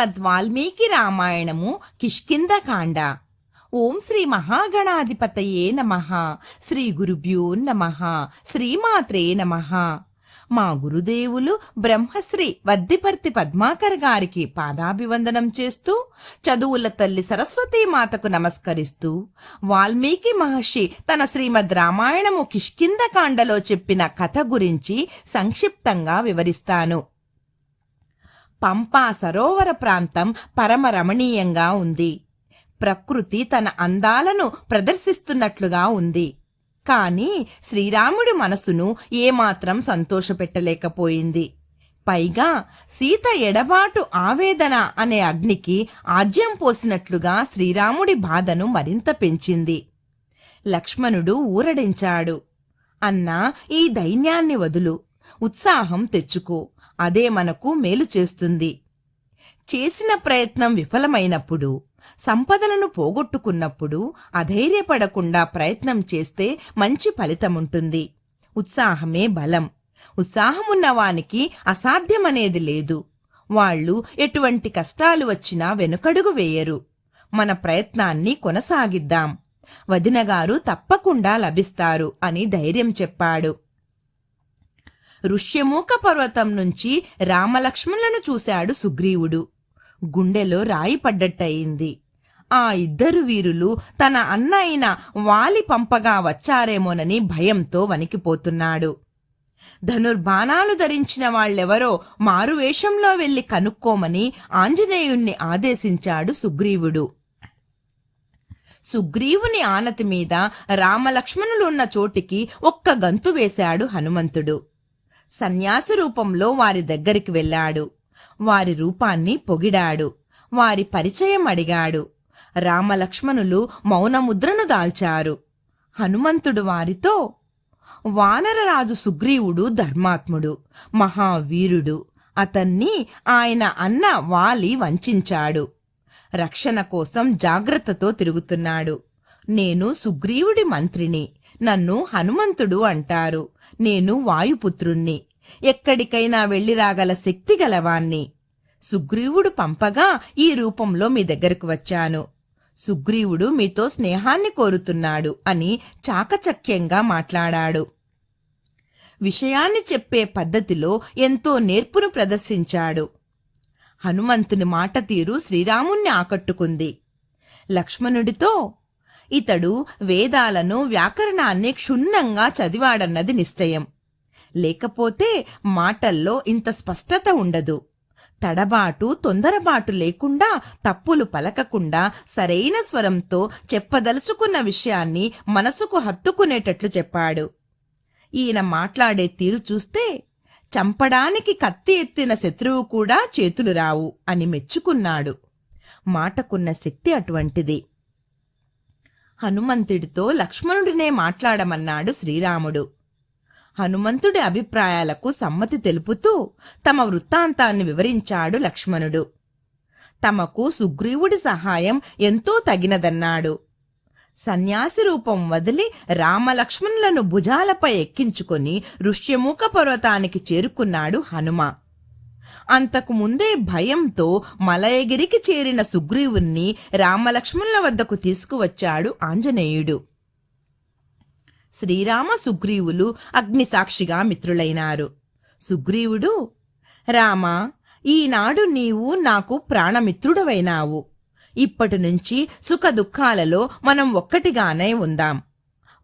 శ్రీమద్ వాల్మీకి రామాయణము కిష్కిందకాండ ఓం శ్రీ మహాగణాధిపతయే నమ. శ్రీ గురుభ్యో నమ. శ్రీమాత్రే నమ. మా గురుదేవులు బ్రహ్మశ్రీ వద్దిపర్తి పద్మాకర్ గారికి పాదాభివందనం చేస్తూ చదువుల తల్లి సరస్వతీ మాతకు నమస్కరిస్తూ వాల్మీకి మహర్షి తన శ్రీమద్ రామాయణము కిష్కిందకాండలో చెప్పిన కథ గురించి సంక్షిప్తంగా వివరిస్తాను. పంపా సరోవర ప్రాంతం పరమ రమణీయంగా ఉంది. ప్రకృతి తన అందాలను ప్రదర్శిస్తున్నట్లుగా ఉంది. కాని శ్రీరాముడి మనసును ఏమాత్రం సంతోషపెట్టలేకపోయింది. పైగా సీత ఎడబాటు ఆవేదన అనే అగ్నికి ఆజ్యం పోసినట్లుగా శ్రీరాముడి బాధను మరింత పెంచింది. లక్ష్మణుడు ఊరడించాడు. అన్నా ఈ దైన్యాన్ని వదులు. ఉత్సాహం తెచ్చుకో. అదే మనకు మేలు చేస్తుంది. చేసిన ప్రయత్నం విఫలమైనప్పుడు సంపదలను పోగొట్టుకున్నప్పుడు అధైర్యపడకుండా ప్రయత్నం చేస్తే మంచి ఫలితముంటుంది. ఉత్సాహమే బలం. ఉత్సాహమున్నవానికి అసాధ్యమనేది లేదు. వాళ్ళు ఎటువంటి కష్టాలు వచ్చినా వెనుకడుగు వేయరు. మన ప్రయత్నాన్ని కొనసాగిద్దాం. వదినగారు తప్పకుండా లభిస్తారు అని ధైర్యం చెప్పాడు. ఋష్యమూక పర్వతం నుంచి రామలక్ష్మణులను చూశాడు సుగ్రీవుడు. గుండెలో రాయి పడ్డట్టయింది. ఆ ఇద్దరు వీరులు తన అన్న అయిన వాలి పంపగా వచ్చారేమోనని భయంతో వణికిపోతున్నాడు. ధనుర్బాణాలు ధరించిన వాళ్ళెవరో మారువేషంలో వెళ్ళి కనుక్కోమని ఆంజనేయుణ్ణి ఆదేశించాడు సుగ్రీవుడు. సుగ్రీవుని ఆనతి మీద రామలక్ష్మణులున్న చోటికి ఒక్క గంతు వేశాడు హనుమంతుడు. సన్యాసి రూపంలో వారి దగ్గరికి వెళ్ళాడు. వారి రూపాన్ని పొగిడాడు. వారి పరిచయం అడిగాడు. రామలక్ష్మణులు మౌనముద్రను దాల్చారు. హనుమంతుడు వారితో వానరరాజు సుగ్రీవుడు ధర్మాత్ముడు మహావీరుడు. అతన్ని ఆయన అన్న వాలి వంచాడు. రక్షణ కోసం జాగ్రత్తతో తిరుగుతున్నాడు. నేను సుగ్రీవుడి మంత్రిని నన్ను హనుమంతుడు అంటారు. నేను వాయుపుత్రుణ్ణి. ఎక్కడికైనా వెళ్ళి రాగల శక్తి గలవాణ్ణి. సుగ్రీవుడు పంపగా ఈ రూపంలో మీ దగ్గరకు వచ్చాను. సుగ్రీవుడు మీతో స్నేహాన్ని కోరుతున్నాడు అని చాకచక్యంగా మాట్లాడాడు. విషయాన్ని చెప్పే పద్ధతిలో ఎంతో నేర్పును ప్రదర్శించాడు. హనుమంతుని మాట తీరు శ్రీరాముణ్ణి ఆకట్టుకుంది. లక్ష్మణుడితో ఇతడు వేదాలను వ్యాకరణాన్ని క్షుణ్ణంగా చదివాడన్నది నిశ్చయం. లేకపోతే మాటల్లో ఇంత స్పష్టత ఉండదు. తడబాటు తొందరబాటు లేకుండా తప్పులు పలకకుండా సరైన స్వరంతో చెప్పదలుచుకున్న విషయాన్ని మనసుకు హత్తుకునేటట్లు చెప్పాడు. ఈయన మాట్లాడే తీరు చూస్తే చంపడానికి కత్తి ఎత్తిన శత్రువు కూడా చేతులు రావు అని మెచ్చుకున్నాడు. మాటకున్న శక్తి అటువంటిది. హనుమంతుడితో లక్ష్మణుడినే మాట్లాడమన్నాడు శ్రీరాముడు. హనుమంతుడి అభిప్రాయాలకు సమ్మతి తెలుపుతూ తమ వృత్తాంతాన్ని వివరించాడు లక్ష్మణుడు. తమకు సుగ్రీవుడి సహాయం ఎంతో తగినదన్నాడు. సన్యాసి రూపం వదిలి రామలక్ష్మణులను భుజాలపై ఎక్కించుకొని ఋష్యముఖ పర్వతానికి చేరుకున్నాడు హనుమ. అంతకుముందే భయంతో మలయగిరికి చేరిన సుగ్రీవుణ్ణి రామలక్ష్మణుల వద్దకు తీసుకువచ్చాడు ఆంజనేయుడు. శ్రీరామ సుగ్రీవులు అగ్నిసాక్షిగా మిత్రులైనారు. సుగ్రీవుడు రామా ఈనాడు నీవు నాకు ప్రాణమిత్రుడవైనావు. ఇప్పటి నుంచి సుఖ దుఃఖాలలో మనం ఒక్కటిగానే ఉందాం.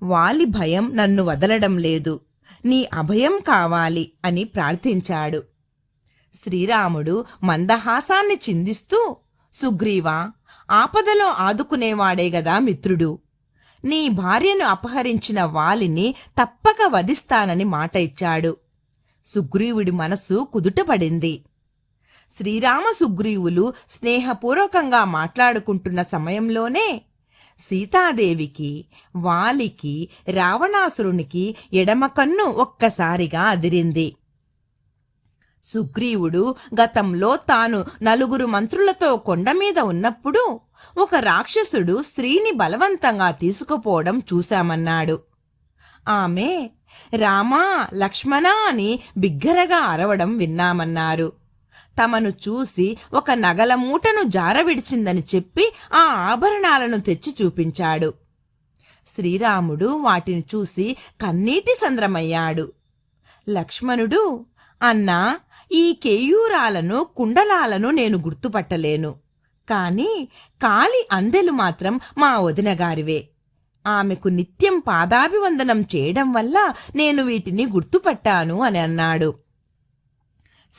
వాలి భయం నన్ను వదలడం లేదు. నీ అభయం కావాలి అని ప్రార్థించాడు. శ్రీరాముడు మందహాసాన్ని చిందిస్తూ సుగ్రీవా ఆపదలో ఆదుకునేవాడే గదా మిత్రుడు. నీ భార్యను అపహరించిన వాలిని తప్పక వధిస్తానని మాట ఇచ్చాడు. సుగ్రీవుడి మనస్సు కుదుటపడింది. శ్రీరామ సుగ్రీవులు స్నేహపూర్వకంగా మాట్లాడుకుంటున్న సమయంలోనే సీతాదేవికి వాలికి రావణాసురునికి ఎడమ కన్ను ఒక్కసారిగా అదిరింది. సుగ్రీవుడు గతంలో తాను నలుగురు మంత్రులతో కొండ మీద ఉన్నప్పుడు ఒక రాక్షసుడు స్త్రీని బలవంతంగా తీసుకుపోవడం చూశామన్నాడు. ఆమె రామా లక్ష్మణ అని బిగ్గరగా అరవడం విన్నామన్నారు. తమను చూసి ఒక నగల మూటను జారవిడిచిందని చెప్పి ఆ ఆభరణాలను తెచ్చి చూపించాడు. శ్రీరాముడు వాటిని చూసి కన్నీటి సంద్రమయ్యాడు. లక్ష్మణుడు అన్నా ఈ కేయూరాలను కుండలాలను నేను గుర్తుపట్టలేను. కాని కాలి అందెలు మాత్రం మా వదినగారివే ఆమెకు నిత్యం పాదాభివందనం చేయడం వల్ల నేను వీటిని గుర్తుపట్టాను అని అన్నాడు.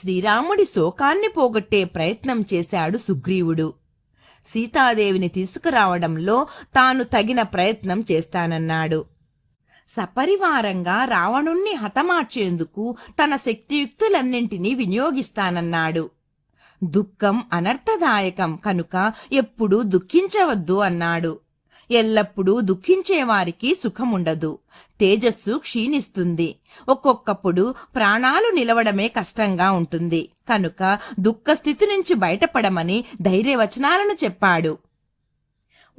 శ్రీరాముడి శోకాన్ని పోగొట్టే ప్రయత్నం చేశాడు సుగ్రీవుడు. సీతాదేవిని తీసుకురావడంలో తాను తగిన ప్రయత్నం చేస్తానన్నాడు. సపరివారంగా రావణుణ్ణి హతమార్చేందుకు తన శక్తియుక్తులన్నింటినీ వినియోగిస్తానన్నాడు. దుఃఖం అనర్థదాయకం కనుక ఎప్పుడూ దుఃఖించవద్దు అన్నాడు. ఎల్లప్పుడూ దుఃఖించేవారికి సుఖముండదు. తేజస్సు క్షీణిస్తుంది. ఒక్కొక్కప్పుడు ప్రాణాలు నిలవడమే కష్టంగా ఉంటుంది. కనుక దుఃఖస్థితి నుంచి బయటపడమని ధైర్యవచనాలను చెప్పాడు.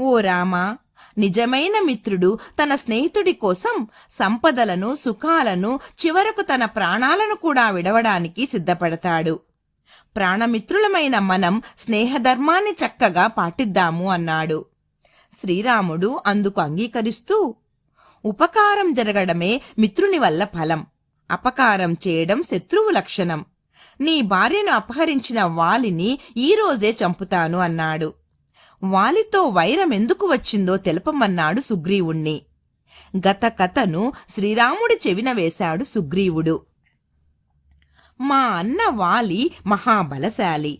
ఓ రామా నిజమైన మిత్రుడు తన స్నేహితుడి కోసం సంపదలను సుఖాలను చివరకు తన ప్రాణాలను కూడా విడవడానికి సిద్ధపడతాడు. ప్రాణమిత్రులమైన మనం స్నేహధర్మాన్ని చక్కగా పాటిద్దాము అన్నాడు. శ్రీరాముడు అందుకు అంగీకరిస్తూ ఉపకారం జరగడమే మిత్రుని వల్ల ఫలం. అపకారం చేయడం శత్రువు లక్షణం. నీ భార్యను అపహరించిన వాలిని ఈరోజే చంపుతాను అన్నాడు. వాలితో వైరం ఎందుకు వచ్చిందో తెలపమన్నాడు సుగ్రీవుణ్ణి. గత కథను శ్రీరాముడి చెవిన వేశాడు సుగ్రీవుడు. మా అన్న వాలి మహాబలశాలి.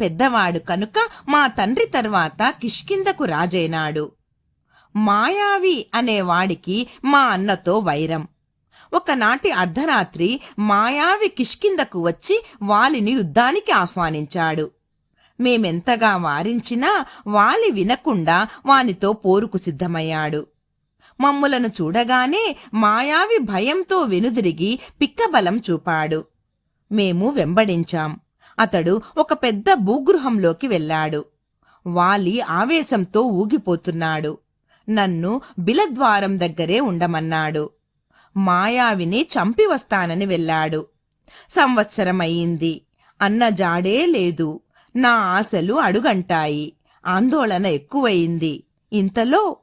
పెద్దవాడు కనుక మా తండ్రి తర్వాత కిష్కిందకు రాజైనాడు. మాయావి అనేవాడికి మా అన్నతో వైరం. ఒకనాటి అర్ధరాత్రి మాయావి కిష్కిందకు వచ్చి వాలిని యుద్ధానికి ఆహ్వానించాడు. మేమెంతగా వారించినా వాలి వినకుండా వానితో పోరుకు సిద్ధమయ్యాడు. మమ్ములను చూడగానే మాయావి భయంతో వెనుదిరిగి పిక్కబలం చూపాడు. మేము వెంబడించాం. అతడు ఒక పెద్ద భూగృహంలోకి వెళ్ళాడు. వాలి ఆవేశంతో ఊగిపోతున్నాడు. నన్ను బిలద్వారం దగ్గరే ఉండమన్నాడు. మాయావిని చంపి వస్తానని వెళ్ళాడు. సంవత్సరమయ్యింది. అన్న జాడే లేదు. నా ఆశలు అడుగంటాయి. ఆందోళన ఎక్కువయింది ఇంతలో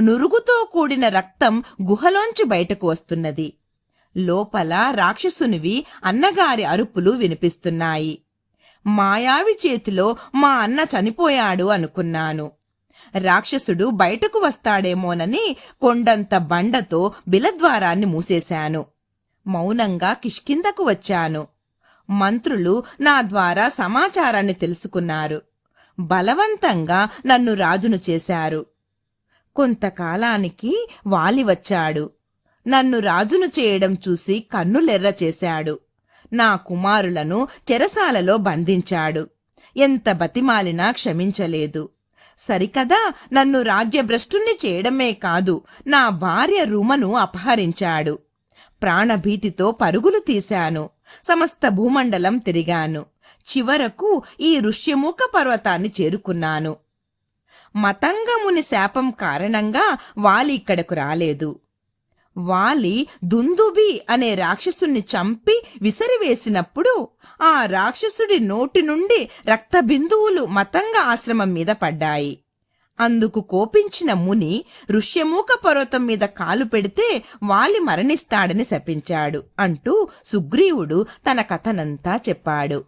నురుగుతో కూడిన రక్తం గుహలోంచి బయటకు వస్తున్నది. లోపల రాక్షసునివి అన్నగారి అరుపులు వినిపిస్తున్నాయి. మాయావి చేతిలో మా అన్న చనిపోయాడు అనుకున్నాను. రాక్షసుడు బయటకు వస్తాడేమోనని కొండంత బండతో బిలద్వారాన్ని మూసేశాను. మౌనంగా కిష్కిందకు వచ్చాను. మంత్రులు నా ద్వారా సమాచారాన్ని తెలుసుకున్నారు. బలవంతంగా నన్ను రాజును చేశారు. కొంతకాలానికి వాలి వచ్చాడు. నన్ను రాజును చేయడం చూసి కన్నులెర్ర చేశాడు. నా కుమారులను చెరసాలలో బంధించాడు. ఎంత బతిమాలినా క్షమించలేదు. సరికదా నన్ను రాజ్యభ్రష్టుణ్ణి చేయడమే కాదు నా భార్య రుమను అపహరించాడు. ప్రాణభీతితో పరుగులు తీశాను. సమస్త భూమండలం తిరిగాను. చివరకు ఈ ఋష్యముఖ పర్వతాన్ని చేరుకున్నాను. మతంగముని శాపం కారణంగా వాలి ఇక్కడకు రాలేదు. వాలి దుందుబి అనే రాక్షసుణ్ణి చంపి విసిరివేసినప్పుడు ఆ రాక్షసుడి నోటి నుండి రక్తబిందువులు మతంగ ఆశ్రమం మీద పడ్డాయి. అందుకు కోపించిన ముని ఋష్యమూక పర్వతం మీద కాలు పెడితే వాలి మరణిస్తాడని శపించాడు అంటూ సుగ్రీవుడు తన కథనంతా చెప్పాడు.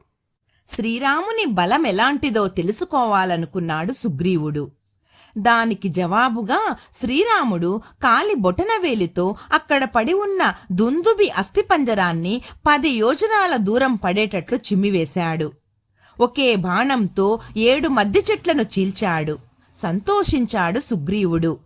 శ్రీరాముని బలం ఎలాంటిదో తెలుసుకోవాలనుకున్నాడు సుగ్రీవుడు. దానికి జవాబుగా శ్రీరాముడు కాలి బొటనవేలితో అక్కడ పడి ఉన్న దుందుబి అస్థిపంజరాన్ని పది యోజనాల దూరం పడేటట్లు చిమ్మివేశాడు. ఒకే బాణంతో ఏడు మద్ది చెట్లను చీల్చాడు. సంతోషించాడు సుగ్రీవుడు.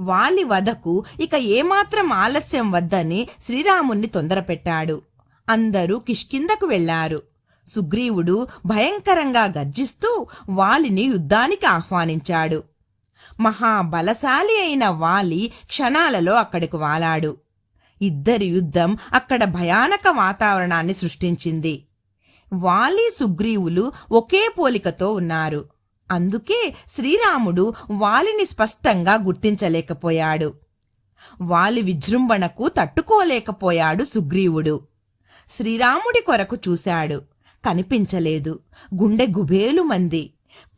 వాలి వధకు ఇక ఏమాత్రం ఆలస్యం వద్దని శ్రీరాముణ్ణి తొందరపెట్టాడు. అందరూ కిష్కిందకు వెళ్ళారు సుగ్రీవుడు భయంకరంగా గర్జిస్తూ వాలిని యుద్ధానికి ఆహ్వానించాడు. మహాబలశాలి అయిన వాలి క్షణాలలో అక్కడికి వాలాడు. ఇద్దరి యుద్ధం అక్కడ భయానక వాతావరణాన్ని సృష్టించింది. వాలి సుగ్రీవులు ఒకే పోలికతో ఉన్నారు. అందుకే శ్రీరాముడు వాలిని స్పష్టంగా గుర్తించలేకపోయాడు. వాలి విజృంభణకు తట్టుకోలేకపోయాడు సుగ్రీవుడు. శ్రీరాముడి కొరకు చూశాడు. కనిపించలేదు. గుండె గుబేలు మంది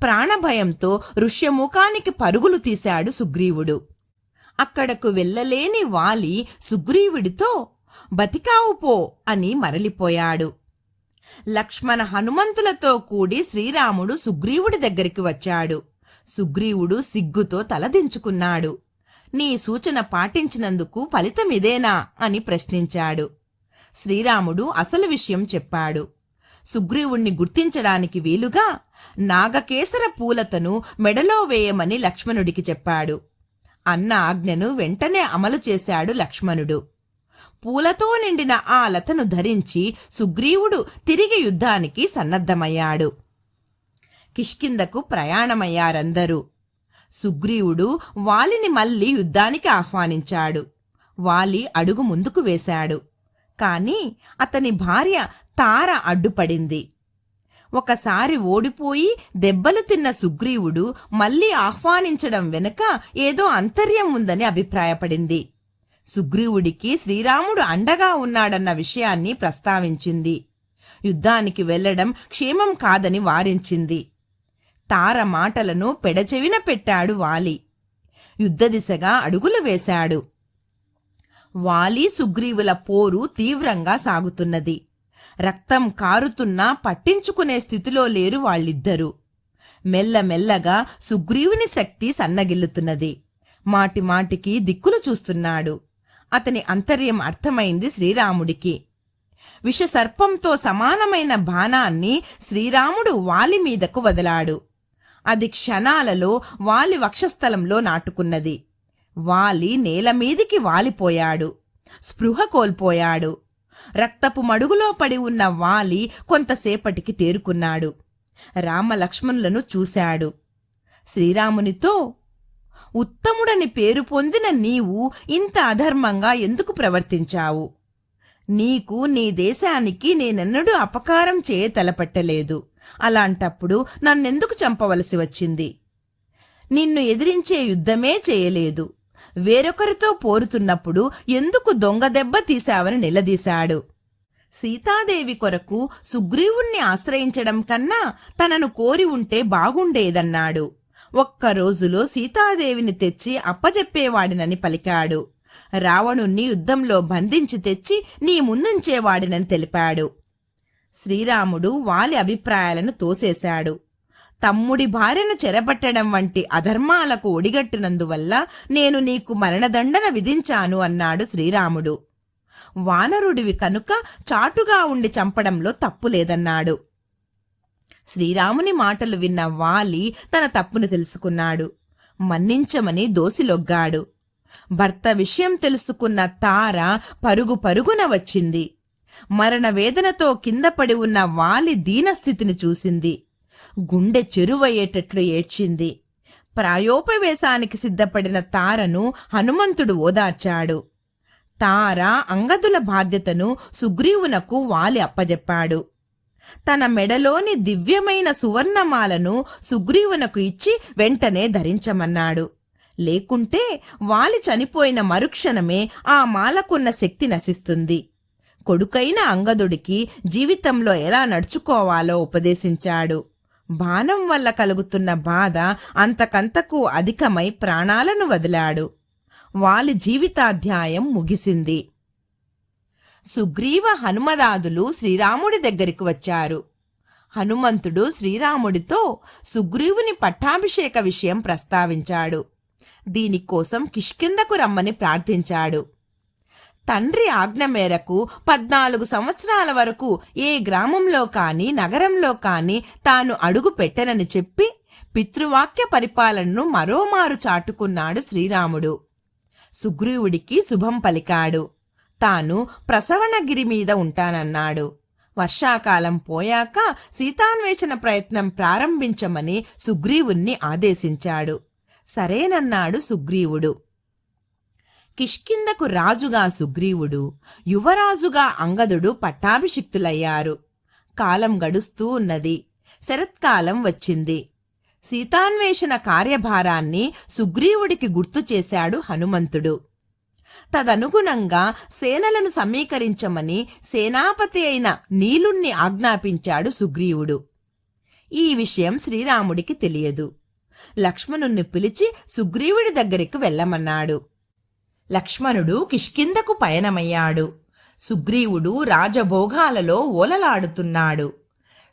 ప్రాణభయంతో ఋష్యముఖానికి పరుగులు తీశాడు సుగ్రీవుడు. అక్కడకు వెళ్ళలేని వాలి సుగ్రీవుడితో బతికావు పో అని మరలిపోయాడు. లక్ష్మణ హనుమంతులతో కూడి శ్రీరాముడు సుగ్రీవుడి దగ్గరికి వచ్చాడు. సుగ్రీవుడు సిగ్గుతో తలదించుకున్నాడు నీ సూచన పాటించినందుకు ఫలితమిదేనా అని ప్రశ్నించాడు. శ్రీరాముడు అసలు విషయం చెప్పాడు. సుగ్రీవుణ్ణి గుర్తించడానికి వీలుగా నాగకేసర పూలతను మెడలో వేయమని లక్ష్మణుడికి చెప్పాడు. అన్న ఆజ్ఞను వెంటనే అమలు చేశాడు లక్ష్మణుడు. పూలతో నిండిన ఆ లతను ధరించి సుగ్రీవుడు తిరిగి యుద్ధానికి సన్నద్ధమయ్యాడు. కిష్కిందకు ప్రయాణమయ్యారందరూ. సుగ్రీవుడు వాలిని మళ్ళీ యుద్ధానికి ఆహ్వానించాడు. వాలి అడుగు ముందుకు వేశాడు. కాని అతని భార్య తార అడ్డుపడింది. ఒకసారి ఓడిపోయి దెబ్బలు తిన్న సుగ్రీవుడు మళ్ళీ ఆహ్వానించడం వెనుక ఏదో అంతర్యం ఉందని అభిప్రాయపడింది. సుగ్రీవుడికి శ్రీరాముడు అండగా ఉన్నాడన్న విషయాన్ని ప్రస్తావించింది. యుద్ధానికి వెళ్ళడం క్షేమం కాదని వారించింది. తార మాటలను పెడచెవిన పెట్టాడు వాలి. యుద్ధ దిశగా అడుగులు వేశాడు. వాలి సుగ్రీవుల పోరు తీవ్రంగా సాగుతున్నది. రక్తం కారుతున్నా పట్టించుకునే స్థితిలో లేరు వాళ్ళిద్దరూ. మెల్లమెల్లగా సుగ్రీవుని శక్తి సన్నగిల్లుతున్నది. మాటి మాటికి దిక్కులు చూస్తున్నాడు. అతని అంతర్యం అర్థమైంది శ్రీరాముడికి. విషసర్పంతో సమానమైన బాణాన్ని శ్రీరాముడు వాలి మీదకు వదలాడు. అది క్షణాలలో వాలి వక్షస్థలంలో నాటుకున్నది. వాలి నేల మీదికి వాలిపోయాడు. స్పృహ కోల్పోయాడు. రక్తపు మడుగులో పడి ఉన్న వాలి కొంతసేపటికి తేరుకున్నాడు. రామలక్ష్మణులను చూశాడు. శ్రీరామునితో ఉత్తముడని పేరు పొందిన నీవు ఇంత అధర్మంగా ఎందుకు ప్రవర్తించావు? నీకు నీ దేశానికి నేనెన్నడూ అపకారం చేయతలపెట్టలేదు. అలాంటప్పుడు నన్నెందుకు చంపవలసి వచ్చింది? నిన్ను ఎదిరించే యుద్ధమే చేయలేదు. వేరొకరితో పోరుతున్నప్పుడు ఎందుకు దొంగ దెబ్బ తీశావని నిలదీశాడు? సీతాదేవి కొరకు సుగ్రీవుణ్ణి ఆశ్రయించడం కన్నా తనను కోరి ఉంటే బాగుండేదన్నాడు. ఒక్క రోజులో సీతాదేవిని తెచ్చి అప్పజెప్పేవాడినని పలికాడు. రావణుణ్ణి యుద్ధంలో బంధించి తెచ్చి నీ ముందుంచేవాడినని తెలిపాడు. శ్రీరాముడు వాలి అభిప్రాయాలను తోసేశాడు. తమ్ముడి భార్యను చెరబట్టడం వంటి అధర్మాలకు ఒడిగట్టినందువల్ల నేను నీకు మరణదండన విధించాను అన్నాడు శ్రీరాముడు. వానరుడివి కనుక చాటుగా ఉండి చంపడంలో తప్పు లేదన్నాడు శ్రీరాముని మాటలు విన్న వాలి తన తప్పును తెలుసుకున్నాడు. మన్నించమని దోసిలొగ్గాడు. భర్త విషయం తెలుసుకున్న తార పరుగు పరుగున వచ్చింది. మరణ వేదనతో కింద పడి ఉన్న వాలి దీనస్థితిని చూసింది. గుండె చెరువయ్యేటట్లు ఏడ్చింది. ప్రాయోపవేశానికి సిద్ధపడిన తారను హనుమంతుడు ఓదార్చాడు. తార అంగదుల బాధ్యతను సుగ్రీవునకు వాలి అప్పజెప్పాడు. తన మెడలోని దివ్యమైన సువర్ణమాలను సుగ్రీవునకు ఇచ్చి వెంటనే ధరించమన్నాడు. లేకుంటే వాలి చనిపోయిన మరుక్షణమే ఆ మాలకున్న శక్తి నశిస్తుంది. కొడుకైన అంగదుడికి జీవితంలో ఎలా నడుచుకోవాలో ఉపదేశించాడు. బాణం వల్ల కలుగుతున్న బాధ అంతకంతకు అధికమై ప్రాణాలను వదిలాడు. వాలి జీవితాధ్యాయం ముగిసింది. సుగ్రీవ హనుమదాదులు శ్రీరాముడి దగ్గరికి వచ్చారు. హనుమంతుడు శ్రీరాముడితో సుగ్రీవుని పట్టాభిషేక విషయం ప్రస్తావించాడు. దీనికోసం కిష్కిందకు రమ్మని ప్రార్థించాడు. తండ్రి ఆజ్ఞ మేరకు పద్నాలుగు సంవత్సరాల వరకు ఏ గ్రామంలో కానీ నగరంలో కానీ తాను అడుగు పెట్టనని చెప్పి పితృవాక్య పరిపాలనను మరోమారు చాటుకున్నాడు శ్రీరాముడు. సుగ్రీవుడికి శుభం పలికాడు. తాను ప్రసవణగిరి మీద ఉంటానన్నాడు. వర్షాకాలం పోయాక సీతాన్వేషణ ప్రయత్నం ప్రారంభించమని సుగ్రీవుణ్ణి ఆదేశించాడు. సరేనన్నాడు సుగ్రీవుడు. కిష్కిందకు రాజుగా సుగ్రీవుడు యువరాజుగా అంగదుడు పట్టాభిషిక్తులయ్యారు. కాలం గడుస్తూ ఉన్నది. శరత్కాలం వచ్చింది. సీతాన్వేషణ కార్యభారాన్ని సుగ్రీవుడికి గుర్తు చేశాడు హనుమంతుడు. తదనుగుణంగా సేనలను సమీకరించమని సేనాపతి అయిన నీలుణ్ణి ఆజ్ఞాపించాడు సుగ్రీవుడు. ఈ విషయం శ్రీరాముడికి తెలియదు. లక్ష్మణుణ్ణి పిలిచి సుగ్రీవుడి దగ్గరికి వెళ్ళమన్నాడు. లక్ష్మణుడు కిష్కిందకు పయనమయ్యాడు. సుగ్రీవుడు రాజభోగాలలో ఓలలాడుతున్నాడు.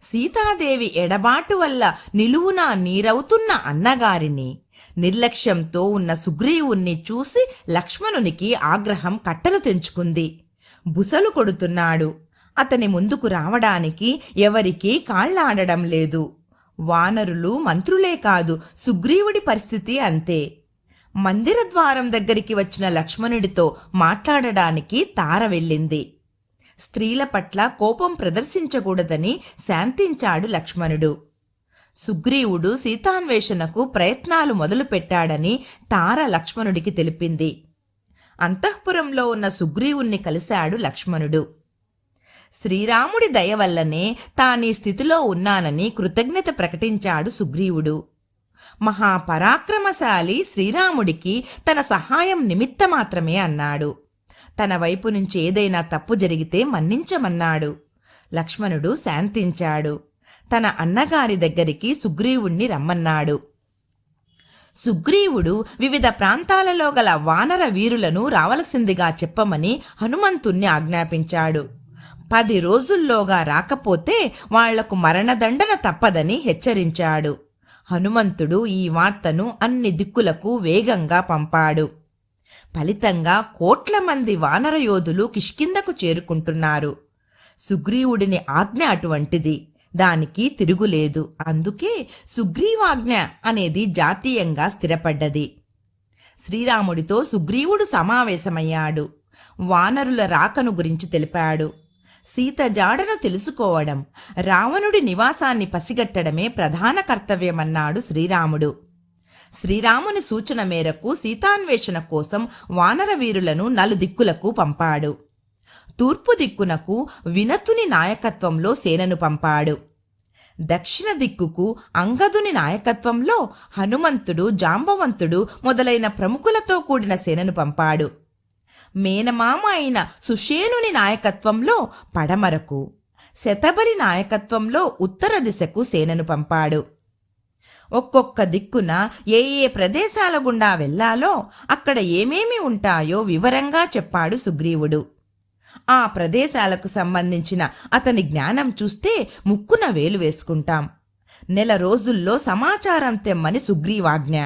సీతాదేవి ఎడబాటు వల్ల నిలువునా నీరవుతున్న అన్నగారిని నిర్లక్ష్యంతో ఉన్న సుగ్రీవుణ్ణి చూసి లక్ష్మణునికి ఆగ్రహం కట్టలు తెంచుకుంది. బుసలు కొడుతున్నాడు. అతని ముందుకు రావడానికి ఎవరికీ కాళ్ళాడడం లేదు. వానరులు మంత్రులే కాదు సుగ్రీవుడి పరిస్థితి అంతే. మందిర ద్వారం దగ్గరికి వచ్చిన లక్ష్మణుడితో మాట్లాడడానికి తార వెళ్ళింది. స్త్రీల పట్ల కోపం ప్రదర్శించకూడదని శాంతించాడు లక్ష్మణుడు. సుగ్రీవుడు సీతాన్వేషణకు ప్రయత్నాలు మొదలుపెట్టాడని తార లక్ష్మణుడికి తెలిపింది. అంతఃపురంలో ఉన్న సుగ్రీవుణ్ణి కలిశాడు లక్ష్మణుడు. శ్రీరాముడి దయ వల్లనే తానీ స్థితిలో ఉన్నానని కృతజ్ఞత ప్రకటించాడు సుగ్రీవుడు. మహాపరాక్రమశాలి శ్రీరాముడికి తన సహాయం నిమిత్త మాత్రమే అన్నాడు. తన వైపు నుంచి ఏదైనా తప్పు జరిగితే మన్నించమన్నాడు. లక్ష్మణుడు శాంతించాడు. తన అన్నగారి దగ్గరికి సుగ్రీవుణ్ణి రమ్మన్నాడు. సుగ్రీవుడు వివిధ ప్రాంతాలలో గల వానర వీరులను రావలసిందిగా చెప్పమని హనుమంతుణ్ణి ఆజ్ఞాపించాడు. పది రోజుల్లోగా రాకపోతే వాళ్ళకు మరణదండన తప్పదని హెచ్చరించాడు. హనుమంతుడు ఈ వార్తను అన్ని దిక్కులకు వేగంగా పంపాడు. ఫలితంగా కోట్ల మంది వానర యోధులు కిష్కిందకు చేరుకుంటున్నారు. సుగ్రీవుడిని ఆజ్ఞ అటువంటిది. దానికి తిరుగులేదు. అందుకే సుగ్రీవాజ్ఞ అనేది జాతీయంగా స్థిరపడ్డది. శ్రీరాముడితో సుగ్రీవుడు సమావేశమయ్యాడు. వానరుల రాకను గురించి తెలిపాడు. సీత జాడను తెలుసుకోవడం రావణుడి నివాసాన్ని పసిగట్టడమే ప్రధాన కర్తవ్యమన్నాడు శ్రీరాముడు. శ్రీరాముని సూచన మేరకు సీతాన్వేషణ కోసం వానర వీరులను నలుదిక్కులకు పంపాడు. తూర్పు దిక్కునకు వినతుని నాయకత్వంలో సేనను పంపాడు. దక్షిణ దిక్కుకు అంగదుని నాయకత్వంలో హనుమంతుడు జాంబవంతుడు మొదలైన ప్రముఖులతో కూడిన సేనను పంపాడు. మేనమామ అయిన సుషేనుని నాయకత్వంలో పడమరకు శతబరి నాయకత్వంలో ఉత్తర దిశకు సేనను పంపాడు. ఒక్కొక్క దిక్కున ఏ ఏ ప్రదేశాల గుండా వెళ్ళాలో అక్కడ ఏమేమి ఉంటాయో వివరంగా చెప్పాడు సుగ్రీవుడు. ఆ ప్రదేశాలకు సంబంధించిన అతని జ్ఞానం చూస్తే ముక్కున వేలు వేసుకుంటాం. నెల రోజుల్లో సమాచారం తెమ్మని సుగ్రీవాజ్ఞ.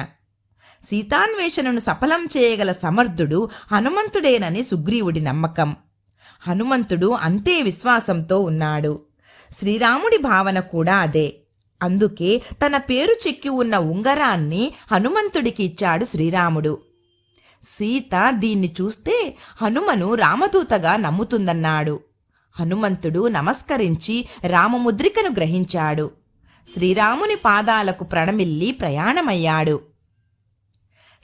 సీతాన్వేషణను సఫలం చేయగల సమర్థుడు హనుమంతుడేనని సుగ్రీవుడి నమ్మకం. హనుమంతుడు అంతే విశ్వాసంతో ఉన్నాడు. శ్రీరాముడి భావన కూడా అదే. అందుకే తన పేరు చెక్కి ఉన్న ఉంగరాన్ని హనుమంతుడికి ఇచ్చాడు శ్రీరాముడు. సీత దీన్ని చూస్తే హనుమను రామదూతగా నమ్ముతుందన్నాడు. హనుమంతుడు నమస్కరించి రామముద్రికను గ్రహించాడు. శ్రీరాముని పాదాలకు ప్రణమిల్లి ప్రయాణమయ్యాడు.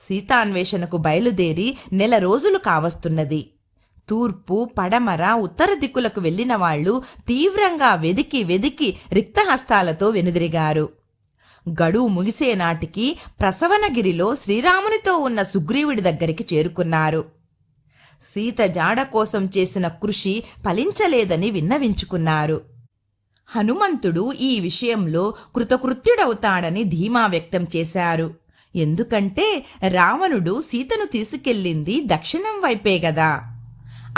సీతాన్వేషణకు బయలుదేరి నెల రోజులు కావస్తున్నది. తూర్పు పడమర ఉత్తర దిక్కులకు వెళ్ళిన వాళ్ళు తీవ్రంగా వెదికి వెదికి రిక్తహస్తాలతో వెనుదిరిగారు. గడువు ముగిసే నాటికి ప్రసవనగిరిలో శ్రీరామునితో ఉన్న సుగ్రీవుడి దగ్గరికి చేరుకున్నారు. సీత జాడ కోసం చేసిన కృషి ఫలించలేదని విన్నవించుకున్నారు. హనుమంతుడు ఈ విషయంలో కృతకృత్యుడవుతాడని ధీమా వ్యక్తం చేశారు. ఎందుకంటే రావణుడు సీతను తీసుకెళ్ళింది దక్షిణం వైపే గదా.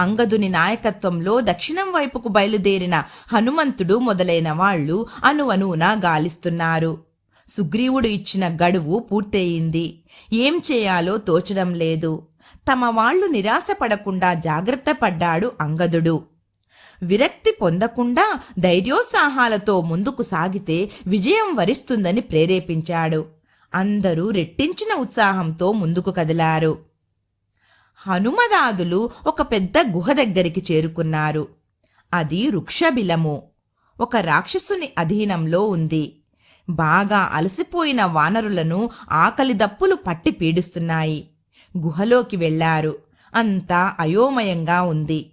అంగదుని నాయకత్వంలో దక్షిణం వైపుకు బయలుదేరిన హనుమంతుడు మొదలైన వాళ్ళు అనువనువున గాలిస్తున్నారు. సుగ్రీవుడు ఇచ్చిన గడువు పూర్తయింది. ఏం చేయాలో తోచడం లేదు. తమ వాళ్ళు నిరాశపడకుండా జాగ్రత్త పడ్డాడు అంగదుడు. విరక్తి పొందకుండా ధైర్యోత్సాహాలతో ముందుకు సాగితే విజయం వరిస్తుందని ప్రేరేపించాడు. అందరూ రెట్టించిన ఉత్సాహంతో ముందుకు కదిలారు. హనుమదాదులు ఒక పెద్ద గుహ దగ్గరికి చేరుకున్నారు. అది వృక్షబిలము. ఒక రాక్షసుని అధీనంలో ఉంది. బాగా అలసిపోయిన వానరులను ఆకలి దప్పులు పట్టి పీడిస్తున్నాయి. గుహలోకి వెళ్ళారు అంతా అయోమయంగా ఉంది.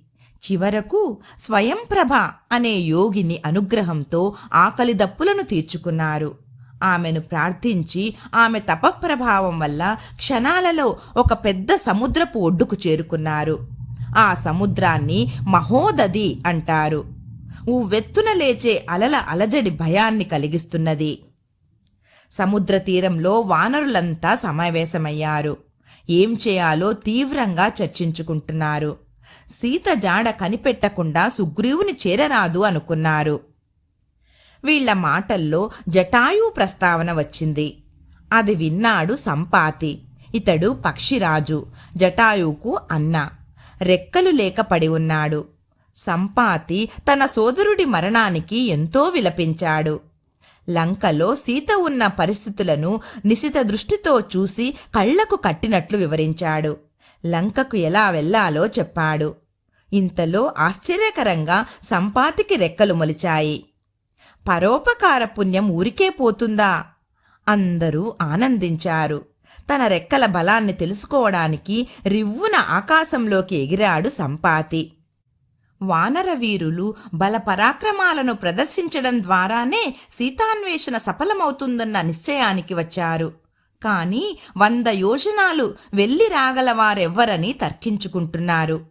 చివరకు స్వయంప్రభ అనే యోగిని అనుగ్రహంతో ఆకలి దప్పులను తీర్చుకున్నారు. ఆమెను ప్రార్థించి ఆమె తపప్రభావం వల్ల క్షణాలలో ఒక పెద్ద సముద్రపు ఒడ్డుకు చేరుకున్నారు. ఆ సముద్రాన్ని మహోదది అంటారు. ఉవ్వెత్తున లేచే అలల అలజడి భయాన్ని కలిగిస్తున్నది. సముద్ర తీరంలో వానరులంతా సమావేశమయ్యారు. ఏం చేయాలో తీవ్రంగా చర్చించుకుంటున్నారు. సీత జాడ కనిపెట్టకుండా సుగ్రీవుని చేరరాదు అనుకున్నారు. వీళ్ళ మాటల్లో జటాయు ప్రస్తావన వచ్చింది. అది విన్నాడు సంపాతి. ఇతడు పక్షిరాజు జటాయువుకు అన్న. రెక్కలు లేక పడి ఉన్నాడు. సంపాతి తన సోదరుడి మరణానికి ఎంతో విలపించాడు. లంకలో సీత ఉన్న పరిస్థితులను నిశిత దృష్టితో చూసి కళ్ళకు కట్టినట్లు వివరించాడు. లంకకు ఎలా వెళ్ళాలో చెప్పాడు. ఇంతలో ఆశ్చర్యకరంగా సంపాతికి రెక్కలు మొలిచాయి. పరోపకార పుణ్యం ఊరికే పోతుందా? అందరూ ఆనందించారు. తన రెక్కల బలాన్ని తెలుసుకోవడానికి రివ్వున ఆకాశంలోకి ఎగిరాడు సంపాతి. వానర వీరులు ప్రదర్శించడం ద్వారానే సీతాన్వేషణ సఫలమవుతుందన్న నిశ్చయానికి వచ్చారు. కానీ వంద యోజనాలు వెళ్ళి రాగలవారెవ్వరని తర్కించుకుంటున్నారు.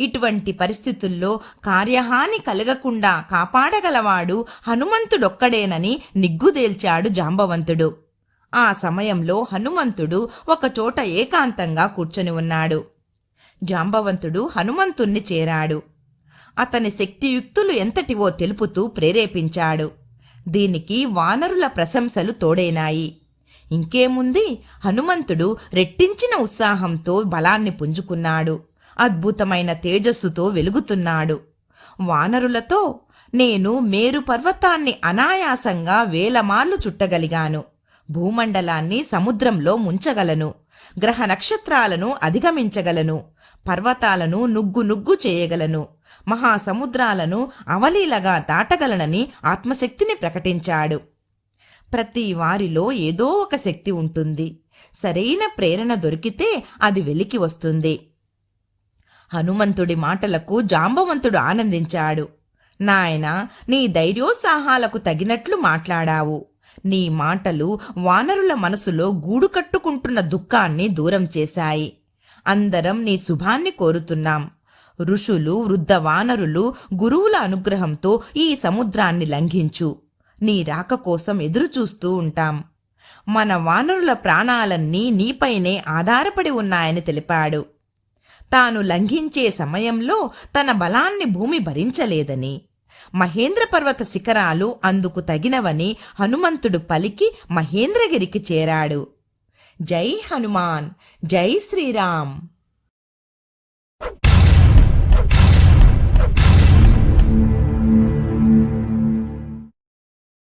ఇటువంటి పరిస్థితుల్లో కార్యహాని కలగకుండా కాపాడగలవాడు హనుమంతుడొక్కడేనని నిగ్గుదేల్చాడు జాంబవంతుడు. ఆ సమయంలో హనుమంతుడు ఒకచోట ఏకాంతంగా కూర్చొని ఉన్నాడు. జాంబవంతుడు హనుమంతుణ్ణి చేరాడు. అతని శక్తియుక్తులు ఎంతటివో తెలుపుతూ ప్రేరేపించాడు. దీనికి వానరుల ప్రశంసలు తోడైనాయి. ఇంకేముంది? హనుమంతుడు రెట్టించిన ఉత్సాహంతో బలాన్ని పుంజుకున్నాడు. అద్భుతమైన తేజస్సుతో వెలుగుతున్నాడు. వానరులతో నేను మేరు పర్వతాన్ని అనాయాసంగా వేలమార్లు చుట్టగలిగాను. భూమండలాన్ని సముద్రంలో ముంచగలను. గ్రహ నక్షత్రాలను అధిగమించగలను. పర్వతాలను నుగ్గు నుగ్గు చేయగలను. మహాసముద్రాలను అవలీలగా దాటగలనని ఆత్మశక్తిని ప్రకటించాడు. ప్రతి వారిలో ఏదో ఒక శక్తి ఉంటుంది. సరైన ప్రేరణ దొరికితే అది వెలికి వస్తుంది. హనుమంతుడి మాటలకు జాంబవంతుడు ఆనందించాడు. నాయన నీ ధైర్యోత్సాహాలకు తగినట్లు మాట్లాడావు. నీ మాటలు వానరుల మనసులో గూడు కట్టుకుంటున్న దుఃఖాన్ని దూరం చేశాయి. అందరం నీ శుభాన్ని కోరుతున్నాం. ఋషులు వృద్ధ వానరులు గురువుల అనుగ్రహంతో ఈ సముద్రాన్ని లంఘించు. నీ రాక కోసం ఎదురుచూస్తూ ఉంటాం. మన వానరుల ప్రాణాలన్నీ నీపైనే ఆధారపడి ఉన్నాయని తెలిపాడు. తాను లంఘించే సమయంలో తన బలాన్ని భూమి భరించలేదని మహేంద్ర పర్వత శిఖరాలు అందుకు తగినవని హనుమంతుడు పలికి మహేంద్రగిరికి చేరాడు. జై హనుమాన్ జై శ్రీరామ్.